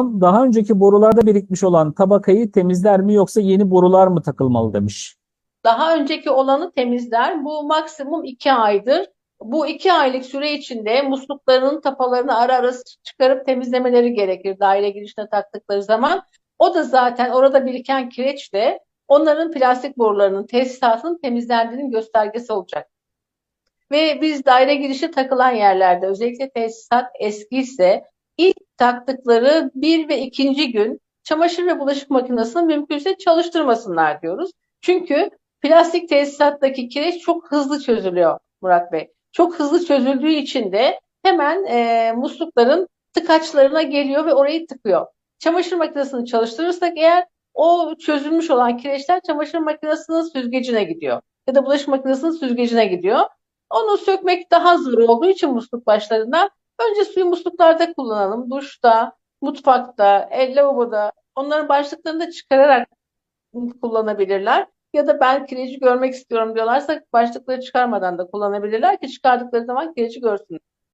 daha önceki borularda birikmiş olan tabakayı temizler mi yoksa yeni borular mı takılmalı demiş. Daha önceki olanı temizler. Bu maksimum iki aydır. Bu iki aylık süre içinde musluklarının tapalarını ara ara çıkarıp temizlemeleri gerekir daire girişine taktıkları zaman. O da zaten orada biriken kireçle onların plastik borularının tesisatının temizlendiğinin göstergesi olacak. Ve biz daire girişi takılan yerlerde özellikle tesisat eskiyse ilk taktıkları bir ve ikinci gün çamaşır ve bulaşık makinesini mümkünse çalıştırmasınlar diyoruz. Çünkü plastik tesisattaki kireç çok hızlı çözülüyor Murat Bey. Çok hızlı çözüldüğü için de hemen e, muslukların tıkaçlarına geliyor ve orayı tıkıyor. Çamaşır makinesini çalıştırırsak eğer o çözülmüş olan kireçler çamaşır makinesinin süzgecine gidiyor. Ya da bulaşık makinesinin süzgecine gidiyor. Onu sökmek daha zor olduğu için musluk başlarında önce suyu musluklarda kullanalım. Duşta, mutfakta, el lavaboda onların başlıklarını da çıkararak kullanabilirler. Ya da ben kireci görmek istiyorum diyorlarsa başlıkları çıkarmadan da kullanabilirler ki çıkardıkları zaman kireci görsünler.